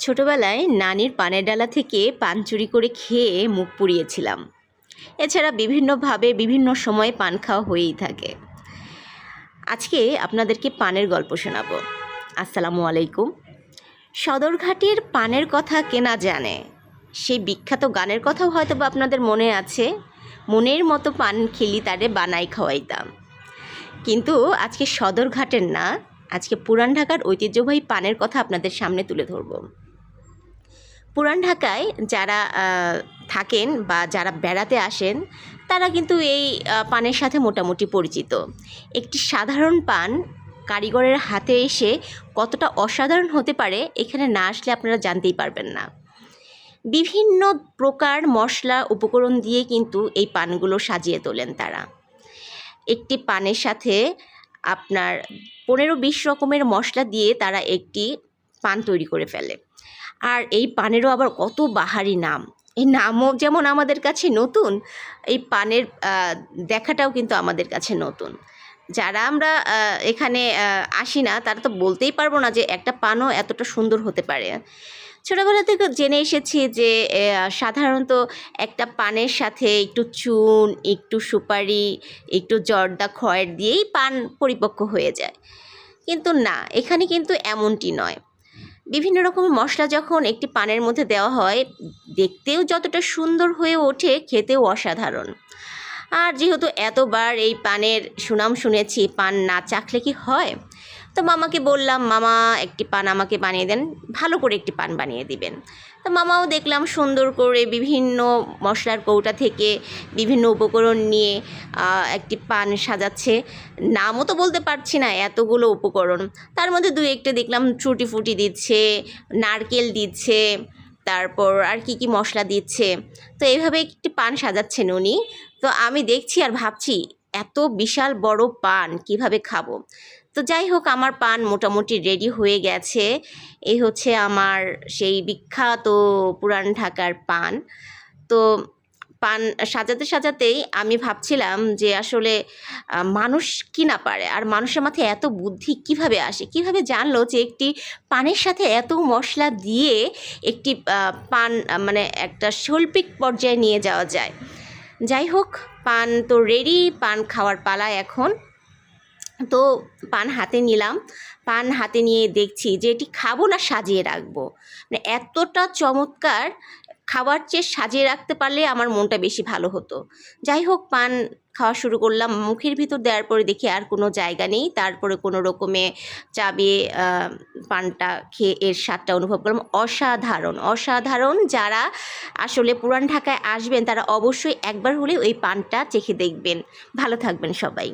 ছোটবেলায় নানির পানের ডালা থেকে পান চুরি করে খেয়ে মুখ পুড়িয়েছিলাম। এছাড়া বিভিন্নভাবে বিভিন্ন সময়ে পান খাওয়া হয়েই থাকে। আজকে আপনাদেরকে পানের গল্প শোনাবো। আসসালামু আলাইকুম। সদরঘাটের পানের কথা কেনা জানে? সেই বিখ্যাত গানের কথাও হয়তো বা আপনাদের মনে আছে। মনের মতো পান খেলি তারে বানাই খাওয়াইতাম। কিন্তু আজকে সদরঘাটের না, আজকে পুরান ঢাকার ঐতিহ্যবাহী পানের কথা আপনাদের সামনে তুলে ধরব। পুরান ঢাকায় যারা থাকেন বা যারা বেড়াতে আসেন, তারা কিন্তু এই পানের সাথে মোটামুটি পরিচিত। একটি সাধারণ পান কারিগরের হাতে এসে কতটা অসাধারণ হতে পারে এখানে না আসলে আপনারা জানতেই পারবেন না। বিভিন্ন প্রকার মশলা উপকরণ দিয়ে কিন্তু এই পানগুলো সাজিয়ে তোলেন তারা। একটি পানের সাথে আপনার পনেরো বিশ রকমের মশলা দিয়ে তারা একটি পান তৈরি করে ফেলে। আর এই পানেরও আবার কত বাহারি নাম। এই নামও যেমন আমাদের কাছে নতুন, এই পানের দেখাটাও কিন্তু আমাদের কাছে নতুন। যারা আমরা এখানে আসি না, তারা তো বলতেই পারব না যে একটা পানও এতটা সুন্দর হতে পারে। ছোটোবেলা থেকে জেনে এসেছি যে সাধারণত একটা পানের সাথে একটু চুন, একটু সুপারি, একটু জর্দা, খয়ের দিয়েই পান পরিপক্ক হয়ে যায়। কিন্তু না, এখানে কিন্তু এমনটি নয়। বিভিন্ন রকমের মশলা যখন একটি পানের মধ্যে দেওয়া হয়, দেখতেও যতটা সুন্দর হয়ে ওঠে খেতেও অসাধারণ। আর যেহেতু এতবার এই পানের সুনাম শুনেছি, পান না চাখলে কি হয়? তো মামাকে বললাম, মামা, একটি পান আমাকে বানিয়ে দেন, ভালো করে একটি পান বানিয়ে দিবেন। তো মামাও দেখলাম সুন্দর করে বিভিন্ন মশলার কৌটা থেকে বিভিন্ন উপকরণ নিয়ে একটি পান সাজাচ্ছে। নামও তো বলতে পারছি না, এতগুলো উপকরণ। তার মধ্যে দু একটা দেখলাম টুটি ফুটি দিচ্ছে, নারকেল দিচ্ছে, তারপর আর কি কি মশলা দিচ্ছে। তো এইভাবে একটি পান সাজাচ্ছেন উনি। তো আমি দেখছি আর ভাবছি, এত বিশাল বড় পান, কীভাবে খাব? তো যাই হোক, আমার পান মোটামুটি রেডি হয়ে গেছে। এই হচ্ছে আমার সেই বিখ্যাত পুরান ঢাকার পান। তো পান সাজাতে সাজাতেই আমি ভাবছিলাম যে আসলে মানুষ কি না পারে? আর মানুষের মাথায় এত বুদ্ধি কীভাবে আসে? কীভাবে জানলো যে একটি পানের সাথে এত মশলা দিয়ে একটি পান মানে একটা শৈল্পিক পর্যায়ে নিয়ে যাওয়া যায়? যাই হোক, পান তো রেডি পান খাওয়ার পালা এখন। তো পান হাতে নিলাম। পান হাতে নিয়ে দেখছি যে এটি খাব না সাজিয়ে রাখব। মানে এতটা চমৎকার খাবার চেয়ে সাজিয়ে রাখতে পারলে আমার মনটা বেশি ভালো হতো। যাই হোক, পান খাওয়া শুরু করলাম। মুখের ভিতর দেওয়ার পরে দেখি আর কোনো জায়গা নেই। তারপরে কোনো রকমে চাবিয়ে পানটা খেয়ে এর স্বাদটা অনুভব করলাম। অসাধারণ অসাধারণ। যারা আসলে পুরান ঢাকায় আসবেন, তারা অবশ্যই একবার হলেও ওই পানটা চেখে দেখবেন। ভালো থাকবেন সবাই।